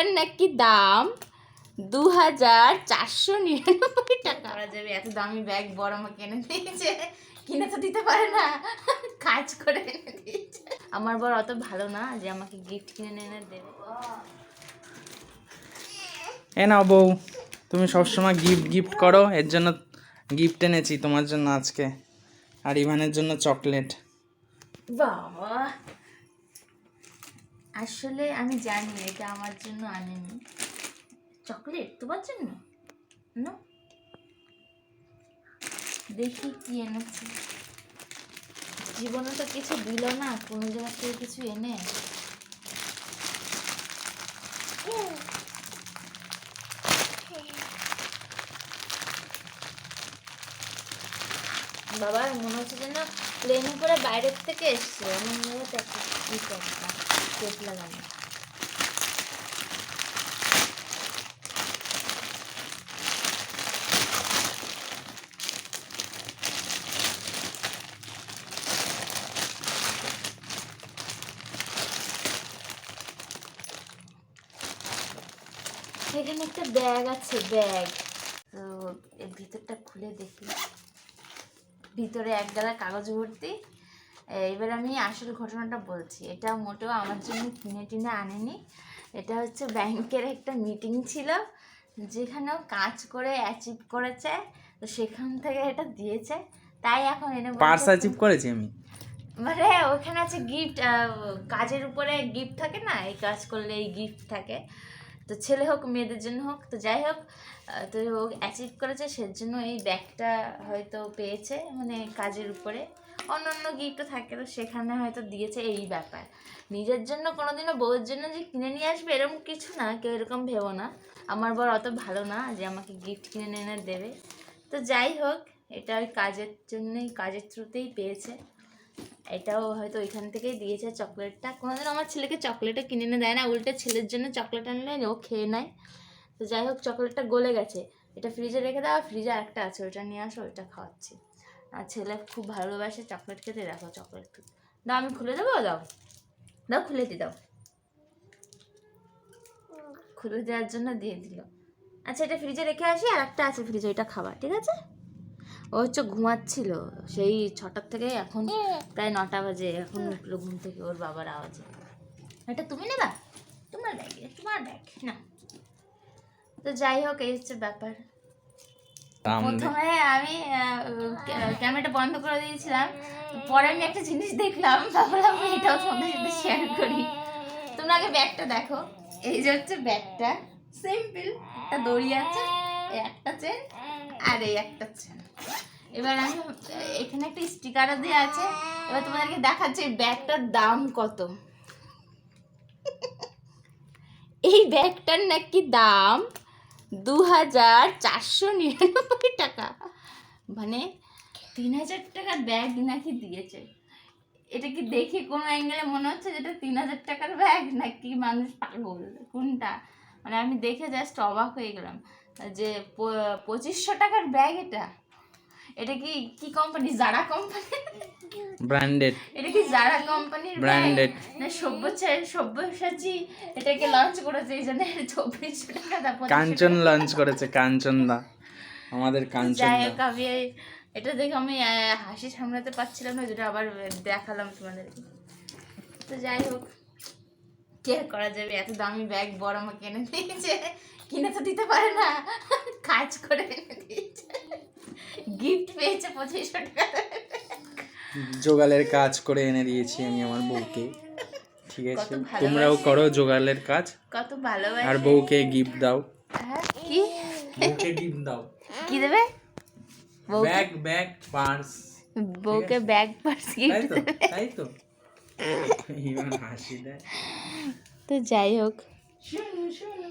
ব্যাগটার নাকি দাম? দু হাজার চারশো নিরানব্বই টাকা। করা যাবে এত দামি ব্যাগ বড় আমাকে এনে দিয়েছে। কিনে তো দিতে পারে না। কাজ করে এনে দিয়েছে। আমার বর অত ভালো না যে আমাকে গিফট কিনে এনে দেবে। এ নাও বউ তুমি সবসময় গিফট গিফট করো। এর জন্য গিফট এনেছি তোমার জন্য আজকে। আর ইভানের জন্য চকলেট বাবা। আসলে আমি জানি এটা আমার জন্য আনেনি। চকলেট? তোমার জন্য? না। দেখি কি এনেছে। জীবনে তো কিছু দিল না, কোনো জায়গা থেকে কিছু এনে। বাবা, মনে হচ্ছে যেন প্লেনে করে বাইরের থেকে এসছে। এমন জায়গাতে একটা কিছু একটা টেপ লাগানো এখানে একটা ব্যাগ আছে, ব্যাগ। তো এর ভিতরটা খুলে দেখি। ভিতরে এক কাগজ ভর্তি। এবার আমি আসল ঘটনাটা বলছি। এটা মোটেও আমার জন্য কিনে টিনে আনেনি। এটা হচ্ছে ব্যাংকের একটা মিটিং ছিল যেখানেও কাজ করে অ্যাচিভ করেছে তো সেখান থেকে এটা দিয়েছে। তাই এখন এনে পার্স অ্যাচিভ করেছি আমি। মানে ওখানে আছে গিফট কাজের উপরে গিফট থাকে না? এই কাজ করলে এই গিফট থাকে। তো ছেলে হোক, মেয়েদের জন্য হোক, তো যাই হোক তো ও অ্যাচিভ করেছে, সেজন্য এই ব্যাগটা হয়তো পেয়েছে মানে কাজের উপরে। অন্য অন্য গিফটও থাকে, তো সেখানে হয়তো দিয়েছে এই ব্যাপার। নিজের জন্য কোনোদিনও, বউয়ের জন্য যে কিনে নিয়ে আসবে, এরকম কিছু না, কেউ এরকম ভেবো না। আমার বর অত ভালো না যে আমাকে গিফট কিনে এনে দেবে। তো যাই হোক, এটা ওই কাজের জন্যই, কাজের থ্রুতেই পেয়েছে। এটাও হয়তো ওইখান থেকেই দিয়েছে চকলেটটা। কোনোদিন আমার ছেলেকে চকলেটও কিনে এনে দেয় না, উল্টে ছেলের জন্য চকলেট আনলে ও খেয়ে নেয়। তো যাই হোক, চকলেটটা গলে গেছে। এটা ফ্রিজে রেখে দাও ফ্রিজে একটা আছে ওটা নিয়ে আসো, ওইটা খাওয়াচ্ছি। আর ছেলে খুব ভালোবাসে চকলেট খেতে, দেখো চকলেট দাও, আমি খুলে দেবো? দাও। দাও, খুলে দি, দাও। খুলে দেওয়ার জন্য দিয়ে দিল। আচ্ছা এটা ফ্রিজে রেখে আসি, আর একটা আছে ফ্রিজে ওইটা খাবার, ঠিক আছে? ও হচ্ছে ঘুমাচ্ছিল। সেই ছটার থেকে এখন প্রায় নটা বাজে এখন উঠল ঘুম থেকে ওর বাবার আওয়াজে। এটা তুমি নেবা? তোমার ব্যাগ তোমার ব্যাগ না। তো যাই হোক এই হচ্ছে ব্যাপার। প্রথমে আমি ক্যামেরাটা বন্ধ করে দিয়েছিলাম। পরে আমি একটা জিনিস দেখলাম ভাবলাম এটাও তোমাদের সাথে শেয়ার করি। তোমরা আগে ব্যাগটা দেখো। এই যে হচ্ছে ব্যাগটা সিম্পল একটা দড়ি আছে। একটা চেন আর এই একটা চেন এবার আমি এখানে একটা স্টিকারও দেওয়া আছে। এবার তোমাদেরকে দেখাচ্ছি ব্যাগটার দাম কত। এই ব্যাগটার নাকি দাম দু হাজার চারশো নিরানব্বই টাকা। মানে তিন হাজার টাকার ব্যাগ নাকি দিয়েছে। এটা কি দেখে কোনো অ্যাঙ্গেলে মনে হচ্ছে যেটা তিন হাজার টাকার ব্যাগ নাকি মানুষ পাগল? কোনটা? মানে আমি দেখে জাস্ট অবাক হয়ে গেলাম। যে পঁচিশশো টাকার ব্যাগ এটা? এটা কি কি কোম্পানি জারা কোম্পানি ব্র্যান্ডেড এটা কি জারা কোম্পানির Branded. না সব্যসাচী সব্যসাচী এটাকে লঞ্চ করেছে এই জন্য চব্বিশশো টাকা দা কাঞ্চন লঞ্চ করেছে কাঞ্চন দা আমাদের কাঞ্চন যাই দা হোক আমি এটা দেখে আমি হাসি সামলাতে পারছিলাম না যেটা আবার দেখালাম তোমাদেরকে। তো যাই হোক। কে আর করা যাবে এত দামি ব্যাগ বড় আমাকে এনে দিয়েছে। কিনে তো দিতে পারে না। কাজ করে এনে দিয়েছে। গিফট পেয়েছে পঁচিশশো টাকা। জোগালের কাজ করে এনে দিয়েছি আমি আমার বউকে। ঠিক আছে? তোমরাও করো জোগালের কাজ। কত ভালোবাসে। আর বউকে গিফট দাও। হ্যাঁ, কি? বউকে গিফট দাও। কি দেবে? ব্যাগ ব্যাগ পার্স বউকে ব্যাগ পার্স তাই গিফট তো তাই তো। তো যাই হোক। শোনো শোনো।